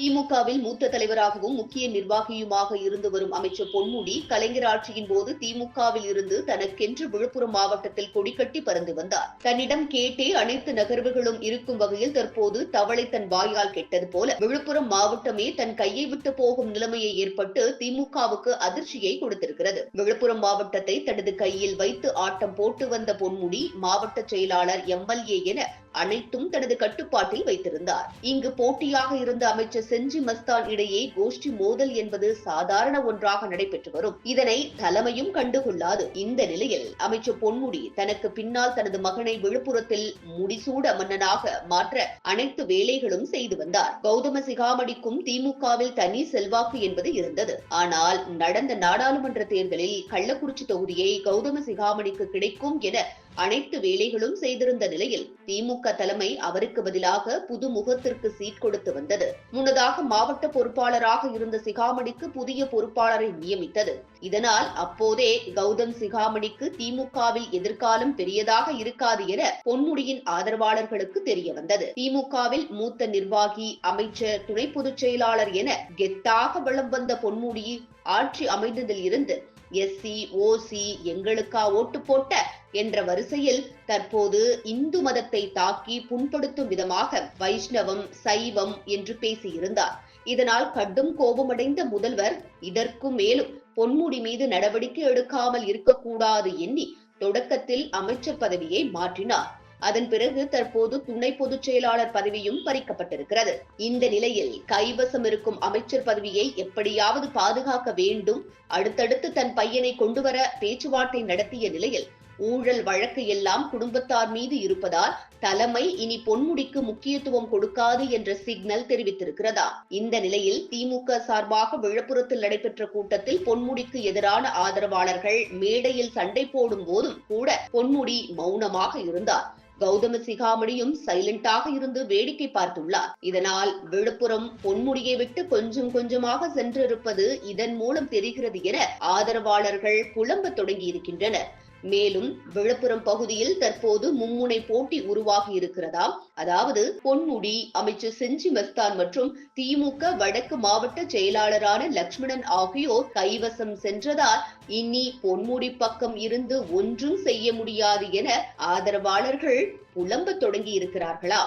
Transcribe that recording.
திமுகவில் மூத்த தலைவராகவும் முக்கிய நிர்வாகியுமாக இருந்து வரும் அமைச்சர் பொன்முடி கலைஞர் ஆட்சியின் போது திமுகவில் இருந்து தனக்கென்று விழுப்புரம் மாவட்டத்தில் கொடிக்கட்டி பறந்து வந்தார். தன்னிடம் கேட்டே அனைத்து நகர்வுகளும் இருக்கும் வகையில் தற்போது தவளை தன் வாயால் கெட்டது போல விழுப்புரம் மாவட்டமே தன் கையை விட்டு போகும் நிலைமையை ஏற்பட்டு திமுகவுக்கு அதிர்ச்சியை கொடுத்திருக்கிறது. விழுப்புரம் மாவட்டத்தை தனது கையில் வைத்து ஆட்டம் போட்டு வந்த பொன்முடி மாவட்ட செயலாளர் எம்எல்ஏ என அனைத்தும் தனது கட்டுப்பாட்டில் வைத்திருந்தார். இங்கு போட்டியாக இருந்த அமைச்சர் செஞ்சி மஸ்தான் இடையே கோஷ்டி மோதல் என்பது சாதாரண ஒன்றாக நடைபெற்று வரும். இதனை தலைமையும் கண்டுகொள்ளாது. இந்த நிலையில் அமைச்சர் பொன்முடி தனக்கு பின்னால் தனது மகனை விழுப்புரத்தில் முடிசூட மன்னனாக மாற்ற அனைத்து வேலைகளும் செய்து வந்தார். கௌதம சிகாமணிக்கும் திமுகவில் தனி செல்வாக்கு என்பது இருந்தது. ஆனால் நடந்த நாடாளுமன்ற தேர்தலில் கள்ளக்குறிச்சி தொகுதியை கௌதம சிகாமணிக்கு கிடைக்கும் என அனைத்து வேலைகளும் செய்திருந்த நிலையில் திமுக தலைமை அவருக்கு பதிலாக புது முகத்திற்கு சீட் கொடுத்து வந்தது. முன்னதாக மாவட்ட பொறுப்பாளராக இருந்த சிகாமணிக்கு புதிய பொறுப்பாளரை நியமித்தது. இதனால் அப்போதே கௌதம் சிகாமணிக்கு திமுகவில் எதிர்காலம் பெரியதாக இருக்காது என பொன்முடியின் ஆதரவாளர்களுக்கு தெரிய வந்தது திமுகவில் மூத்த நிர்வாகி அமைச்சர் துணை பொதுச் செயலாளர் என கெத்தாக வளம் வந்த பொன்முடி ஆட்சி அமைந்ததில் இருந்து எஸ்சி ஓசி எங்களுக்கா ஓட்டு போட்ட என்ற வரிசையில் தற்போது இந்து மதத்தை தாக்கி புண்படுத்தும் விதமாக வைஷ்ணவம் சைவம் என்று பேசியிருந்தார். இதனால் கடும் கோபமடைந்த முதல்வர் இதற்கும் மேலும் பொன்முடி மீது நடவடிக்கை எடுக்காமல் இருக்கக்கூடாது எண்ணி தொடக்கத்தில் அமைச்சர் பதவியை மாற்றினார். அதன் பிறகு தற்போது துணை பொதுச் செயலாளர் பதவியும் பறிக்கப்பட்டிருக்கிறது. இந்த நிலையில் கைவசம் இருக்கும் அமைச்சர் பதவியை எப்படியாவது பாதுகாக்க வேண்டும். அடுத்தடுத்து தன் பையனை கொண்டுவர பேச்சுவார்த்தை நடத்திய நிலையில் ஊழல் வழக்கு எல்லாம் குடும்பத்தார் மீது இருப்பதால் தலைமை இனி பொன்முடிக்கு முக்கியத்துவம் கொடுக்காது என்ற சிக்னல் தெரிவித்திருக்கிறதா? இந்த நிலையில் திமுக சார்பாக விழுப்புரத்தில் நடைபெற்ற கூட்டத்தில் பொன்முடிக்கு எதிரான ஆதரவாளர்கள் மேடையில் சண்டை போடும் போதும் கூட பொன்முடி மௌனமாக இருந்தார். கௌதம சிகாமணியும் சைலண்டாக இருந்து வேடிக்கை பார்த்துள்ளார். இதனால் விழுப்புரம் பொன்முடியை விட்டு கொஞ்சம் கொஞ்சமாக சென்றிருப்பது இதன் மூலம் தெரிகிறது என ஆதரவாளர்கள் புலம்ப தொடங்கி இருக்கின்றனர் மேலும் விழுப்புரம் பகுதியில் தற்போது மும்முனை போட்டி உருவாகி இருக்கிறதா? அதாவது பொன்முடி அமைச்சர் செஞ்சி மஸ்தான் மற்றும் திமுக வடக்கு மாவட்ட செயலாளரான லக்ஷ்மணன் ஆகியோர் கைவசம் சென்றதால் இனி பொன்முடி பக்கம் இருந்து ஒன்றும் செய்ய முடியாது என ஆதரவாளர்கள் புலம்ப தொடங்கி இருக்கிறார்களா?